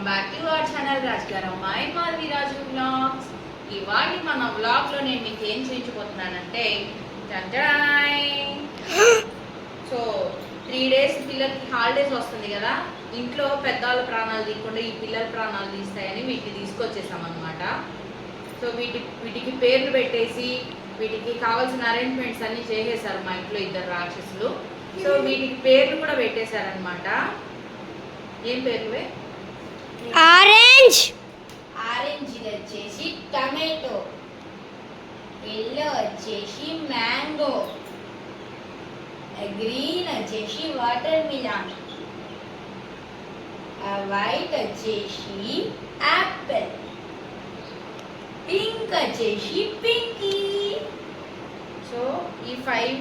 Welcome back to our channel Raj garu అమ్మాయి Madhavi Raju blogs ఇవాళ మన వ్లాగ్లో నేను మీకు ఏం చేయించబోతున్నానంటే సో త్రీ డేస్ పిల్లలకి హాలిడేస్ వస్తుంది కదా ఇంట్లో పెద్దవాళ్ళ ప్రాణాలు తీయకుండా ఈ పిల్లల ప్రాణాలు తీస్తాయని వీటిని తీసుకొచ్చేసాం అనమాట సో వీటి వీటికి పేర్లు పెట్టేసి వీటికి కావాల్సిన అరేంజ్మెంట్స్ అన్ని చేసేసారు మా ఇంట్లో ఇద్దరు రాక్షసులు. సో వీటికి పేర్లు కూడా పెట్టేశారనమాట ఏం పేర్లు ఆరెంజ్. ఆరెంజ్ వచ్చేసి టమాటో. ఎల్లో వచ్చేసి మ్యాంగో. గ్రీన్ వచ్చేసి వాటర్ మిలాన్ వైట్ వచ్చేసి యాపిల్. పింక్ వచ్చేసి పింకీ. సో ఈ ఫైవ్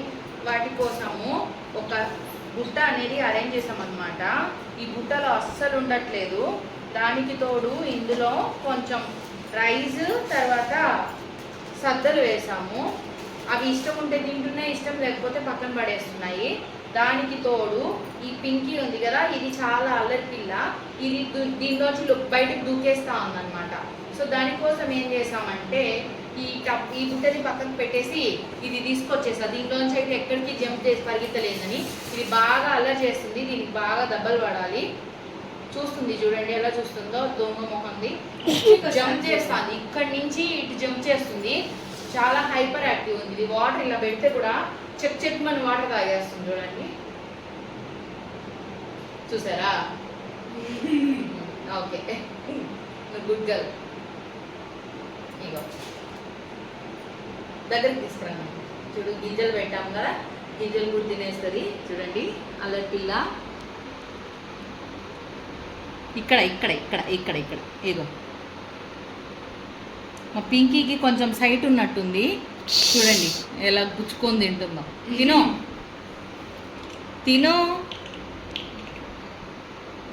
వాటి కోసము ఒక గుట్ట అనేది అరేంజ్ చేసాం అనమాట ఈ గుట్టలో అస్సలు ఉండట్లేదు. దానికి తోడు ఇందులో కొంచెం రైస్ తర్వాత సద్దలు వేసాము. అవి ఇష్టం ఉంటే తింటున్నాయి ఇష్టం లేకపోతే పక్కన పడేస్తున్నాయి. దానికి తోడు ఈ పింకీ ఉంది కదా ఇది చాలా అల్లరి పిల్ల. ఇది దీనిలోంచి బయటకు దూకేస్తూ ఉందన్నమాట. సో దానికోసం ఏం చేసామంటే ఈ టప్ ఈ బుట్టని పక్కకు పెట్టేసి ఇది తీసుకొచ్చేసా. దీనిలోంచి అయితే ఎక్కడికి జంప్ చేసి పరిగెత్తలేదని. ఇది బాగా అల్లరి చేస్తుంది దీనికి బాగా దెబ్బలు పడాలి. చూస్తుంది చూడండి ఎలా చూస్తుందో? దొంగ మొహంది. జంప్ చేస్తుంది. ఇక్కడి నుంచి ఇటు జంప్ చేస్తుంది. చాలా హైపర్ యాక్టివ్ ఉంది. ఇది వాటర్ ఇలా పెడితే కూడా చెక్ చెక్ మన వాటర్ తాగేస్తుంది చూడండి. చూసారా? ఓకే. Good girl. ఇగో. దగ్గరికి తీసుకురాను చూడు గింజలు పెట్టాం కదా? గింజలు కూడా తినేస్తుంది. చూడండి అల్లరి పిల్ల. ఇక్కడ ఇక్కడ ఇక్కడ ఇక్కడ ఇక్కడ. ఇగో మా పింకీకి కొంచెం సైట్ ఉన్నట్టుంది. చూడండి ఎలా గుచ్చుకొని తింటుందో. తిను. తిను.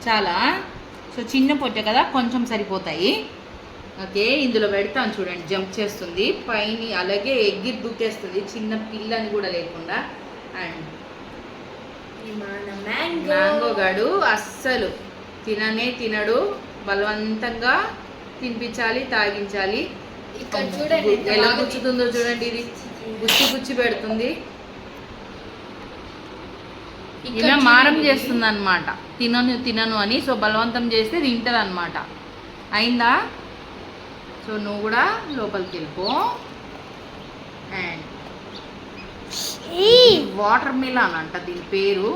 చాలా. సో చిన్న పొట్ట కదా కొంచెం సరిపోతాయి. ఓకే ఇందులో పెడతాను చూడండి జంప్ చేస్తుంది. పైన అలాగే ఎగ్గి దూకేస్తుంది చిన్న పిల్లని కూడా లేకుండా. అండ్ మ్యాంగో గాడు అస్సలు తిననే తినడు. బలవంతంగా తినిపించాలి తాగించాలి. ఇక్కడ చూడండి ఎలా గుచ్చుతుందో చూడండి ఇది. గుచ్చి గుచ్చి పెడుతుంది. ఇలా మారం. చేస్తుంది అనమాట తినను తినను అని సో బలవంతం చేస్తే తింటది అనమాట అయిందా? సో నువ్వు కూడా లోపలికి వెళ్ళిపో. అండ్ ఈ వాటర్ మిలాన్ అంట దీని పేరు.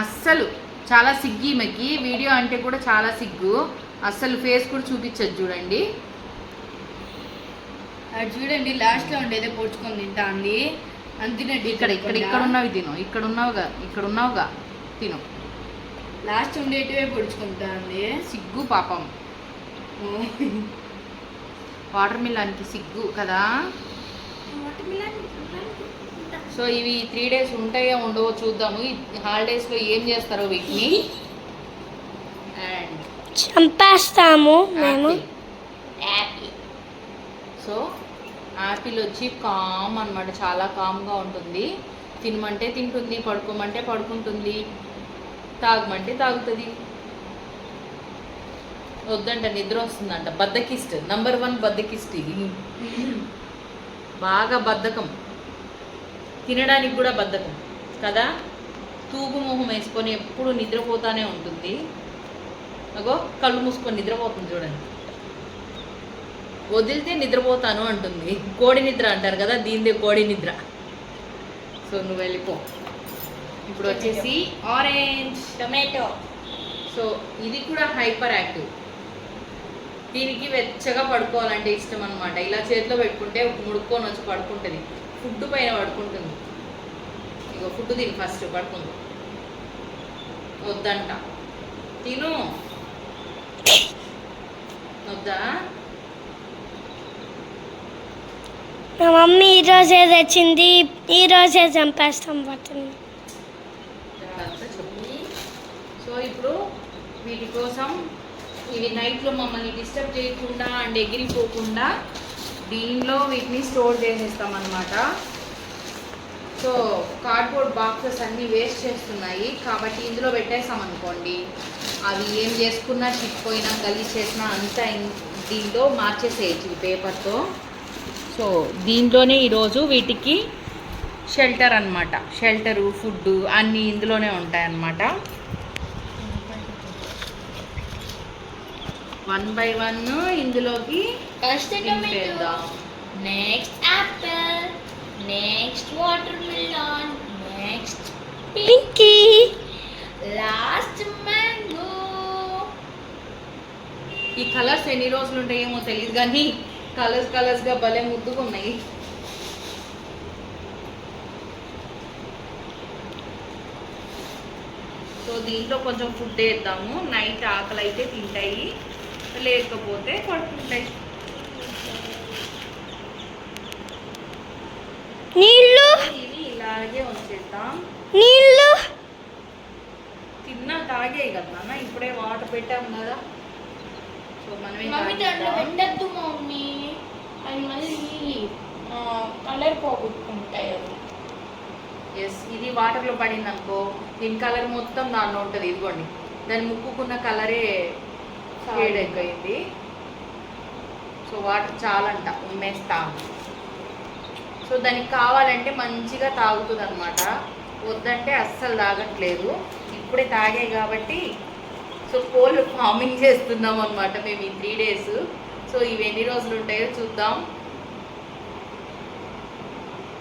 అస్సలు చాలా సిగ్గు ఈమెకి. వీడియో అంటే కూడా చాలా సిగ్గు. అస్సలు ఫేస్ కూడా చూపించదు చూడండి. అది చూడండి లాస్ట్లో ఉండేదే పొడుచుకొని తింటాంది. అంతినట్టు ఇక్కడ ఇక్కడ ఇక్కడ ఉన్నవి తిను. ఇక్కడ ఉన్నావుగా ఇక్కడ ఉన్నావుగా. తిను. లాస్ట్ ఉండేటివే పొడుచుకుంటాంది సిగ్గు పాపం. వాటర్ మిలాన్కి సిగ్గు కదా. సో ఇవి త్రీ డేస్ ఉంటాయో ఉండవో చూద్దాము. హాలిడేస్లో ఏం చేస్తారో వీటిని. అండ్ చంపేస్తాము మేము. సో యాపిల్ వచ్చి కామ్ అన్నమాట. చాలా కామ్గా ఉంటుంది. తినమంటే తింటుంది పడుకోమంటే పడుకుంటుంది. తాగమంటే తాగుతుంది. వద్దంట నిద్ర వస్తుందంట. బద్దకిస్ట్. నంబర్ వన్ బద్దకిస్ట్ ఇది. బాగా బద్ధకం. తినడానికి కూడా బద్ధకం. కదా? తూగు మొహం వేసుకొని ఎప్పుడు నిద్రపోతానే ఉంటుంది. అగో కళ్ళు మూసుకొని నిద్రపోతుంది చూడండి. వదిలితే నిద్రపోతాను అంటుంది. కోడి నిద్ర అంటారు కదా దీనిదే కోడి నిద్ర. సో నువ్వు వెళ్ళిపో. ఇప్పుడు వచ్చేసి ఆరెంజ్ టొమాటో. సో ఇది కూడా హైపర్ యాక్టివ్. దీనికి వెచ్చగా పడుకోవాలంటే ఇష్టం అనమాట ఇలా చేతిలో పెట్టుకుంటే ముడుక్కొని వచ్చి పడుకుంటుంది. ఫుడ్ పైన పడుకుంటుంది. ఇగో ఫుడ్ తిని ఫస్ట్ పడుకుంది. వద్దంట. తిను. వద్దా? మా మమ్మీ ఈ రోజే తెచ్చింది. ఈ రోజే చంపేస్తాం పట్టింది సో ఇప్పుడు వీటి కోసం ఇవి నైట్లో మమ్మల్ని డిస్టర్బ్ చేయకుండా అండ్ ఎగిరిపోకుండా దీనిలో వీటిని స్టోర్ చేసేస్తాం అనమాట సో కార్డ్బోర్డ్ బాక్సెస్ అన్నీ వేస్ట్ చేస్తున్నాయి. కాబట్టి ఇందులో పెట్టేసామనుకోండి. అవి ఏం చేసుకున్నా చిక్కిపోయినా గలీజ్ చేసినా అంతా దీంతో మార్చేసేయచ్చు ఈ పేపర్తో. సో దీంట్లోనే ఈరోజు వీటికి షెల్టర్ అన్నమాట. షెల్టరు ఫుడ్ అన్నీ ఇందులోనే ఉంటాయన్నమాట. వన్ బై వన్ ఇందులోకి first. Next apple next watermelon next Pinky last mango ఈ కలర్స్ ఎన్ని రోజులు ఉంటాయేమో తెలియదు కానీ కలర్స్ కలర్స్గా భలే ముద్దుగా ఉన్నాయి సో దీంట్లో కొంచెం ఫుడ్ వేద్దాము. నైట్ ఆకలి అయితే తింటాయి. లేకపోతే పడుకుంటాయి నీళ్ళు? ఇవి ఇలాగే ఉంచేద్దాం నీళ్ళు? తిన్నా తాగే కదా నాన్న ఇప్పుడే వాటర్ పెట్టాము కదా. సో మనమే మమ్మీ అవి మళ్ళీ కలర్ పోగొట్టుకుంటాయి అవి. ఎస్ ఇది వాటర్లో పడింది అనుకో దీని కలర్ మొత్తం దానిలో ఉంటుంది ఇదిగోండి. దాని ముక్కుకున్న కలరే షేడ్ అయిపోయింది సో వాటర్ చాలంట ఉమ్మేస్తాము సో దానికి కావాలంటే మంచిగా తాగుతుంది అనమాట వద్దంటే అస్సలు తాగట్లేదు. ఇప్పుడే తాగాయి కాబట్టి సో కోళ్ళు ఫార్మింగ్ చేస్తున్నాం అనమాట మేము ఈ త్రీ డేస్ సో ఇవి ఎన్ని రోజులు ఉంటాయో చూద్దాం.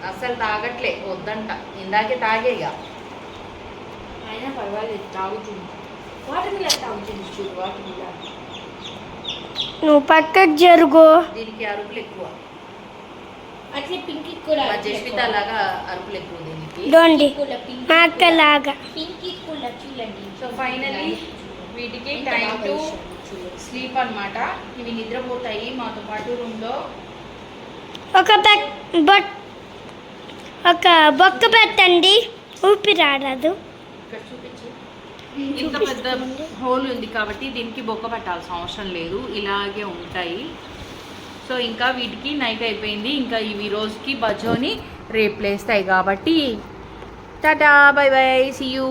అస్సలు తాగట్లే వద్దంట. ఇందాకే తాగేగా అయినా పర్వాలేదు తాగుతుంది. వాటర్ మిలాన్ తాగుతుంది చూడు వాటర్ మిలాన్ నువ్వు పక్కకు జరుగు. దీనికి అరుపులు ఎక్కువ. అట్లే పింకీ కూడా మా జస్మిత లాగా అరుపులు ఎక్కువ దీనికి. అక్కలాగా పింకీ కూడా చూడండి. సో ఫైనలీ వీటికి టైం టు స్లీప్ అన్నమాట. ఇవి నిద్రపోతాయి మాతో పాటు రూమ్లో. ఒక బట్ ఒక బొక్క పెట్టండి. ఊపిరాడదు ఇక్కడ చూపించు ఇంత పెద్ద హోల్ ఉంది కాబట్టి దీనికి బొక్క పెట్టాల్సిన అవసరం లేదు. ఇలాగే ఉంటాయి. సో ఇంకా వీటికి నైట్ అయిపోయింది. ఇంకా ఇవి రోజుకి బజోని రేపు లేస్తాయి కాబట్టి tata bye bye see you